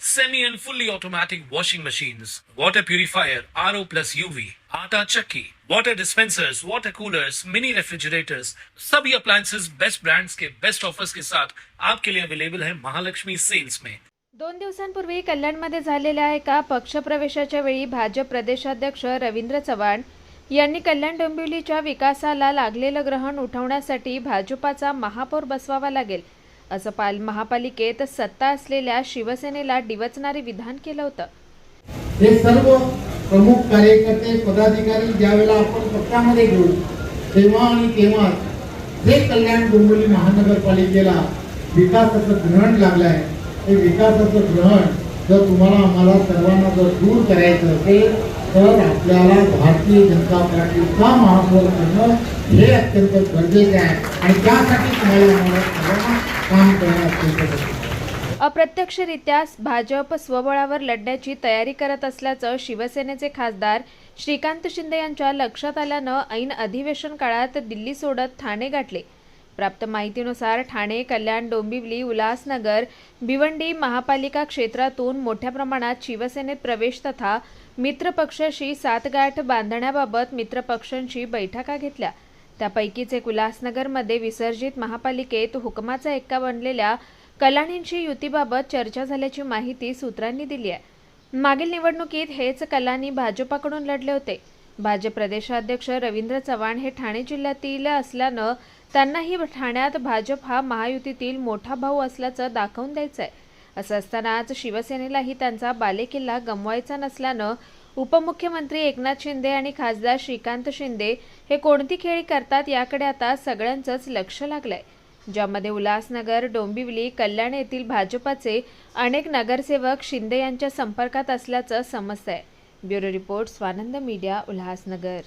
semi and fully automatic washing machines, water purifier, RO plus UV, आटा चक्की, water dispensers, water coolers, mini refrigerators, सभी appliances. Best brands के best offers के साथ आपके लिए अवेलेबल है महालक्ष्मी सेल्स में दोन दिवसांपूर्वी कल्याणमध्ये झालेल्या एका पक्षप्रवेशाच्या वेळी भाजप प्रदेशाध्यक्ष रवींद्र चव्हाण यांनी कल्याण डोंबिवलीच्या विकासाला लागलेलं ग्रहण उठवण्यासाठी भाजपाचा महापौर बसवावा लागेल. असं पाल महापालिकेत सत्ता असलेल्या शिवसेनेला डिवचणारे विधान केलं होतं. हे सर्व प्रमुख कार्यकर्ते पदाधिकारी ज्यावेळेला आपण पक्षामध्ये घेऊ तेव्हा आणि तेव्हा जे कल्याण डोंबिवली महानगरपालिकेला विकासाचं ग्रहण लागलं आहे ते विकासाचं ग्रहण जर तुम्हाला आम्हाला सर्वांना जर दूर करायचं असेल तर आपल्याला भारतीय जनता पार्टीचा महापौर करणं हे अत्यंत गरजेचं आहे. आणि त्यासाठी तुम्हाला आम्हाला सर्वांना काम करणं अत्यंत गरजेचं आहे अप्रत्यक्षरित्या भाजप स्वबळावर लढण्याची तयारी करत असल्याचं शिवसेनेचे खासदार श्रीकांत शिंदे यांच्या लक्षात आल्यानं ऐन अधिवेशन काळात दिल्ली सोडत ठाणे गाठले. प्राप्त माहितीनुसार ठाणे कल्याण डोंबिवली उल्हासनगर भिवंडी महापालिका क्षेत्रातून मोठ्या प्रमाणात शिवसेनेत प्रवेश तथा मित्रपक्षाशी सातगाठ बांधण्याबाबत मित्रपक्षांशी बैठका घेतल्या. त्यापैकीच एक उल्हासनगरमध्ये विसर्जित महापालिकेत हुकमाचा एक्का बनलेल्या कलानींची युतीबाबत चर्चा झाल्याची माहिती सूत्रांनी दिली आहे. मागील निवडणुकीत हेच कलानी भाजपाकडून लढले होते. भाजप प्रदेशाध्यक्ष रवींद्र चव्हाण हे ठाणे जिल्ह्यातील असल्यानं त्यांनाही ठाण्यात भाजप हा महायुतीतील मोठा भाऊ असल्याचं दाखवून द्यायचं आहे असं असतानाच शिवसेनेलाही त्यांचा बालेकिल्ला गमवायचा नसल्यानं उपमुख्यमंत्री एकनाथ शिंदे आणि खासदार श्रीकांत शिंदे हे कोणती खेळी करतात याकडे आता सगळ्यांचंच लक्ष लागलंय. ज्यामध्ये उल्हासनगर डोंबिवली कल्याण येथील भाजपाचे अनेक नगरसेवक शिंदे यांच्या संपर्कात असल्याचं समजतंय. Bureau report Swanand media Ulhasnagar.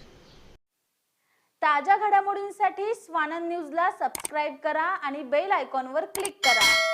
ताज्या घडामोडींसाठी स्वानंद न्यूजला सबस्क्राईब करा आणि बेल आयकॉनवर क्लिक करा.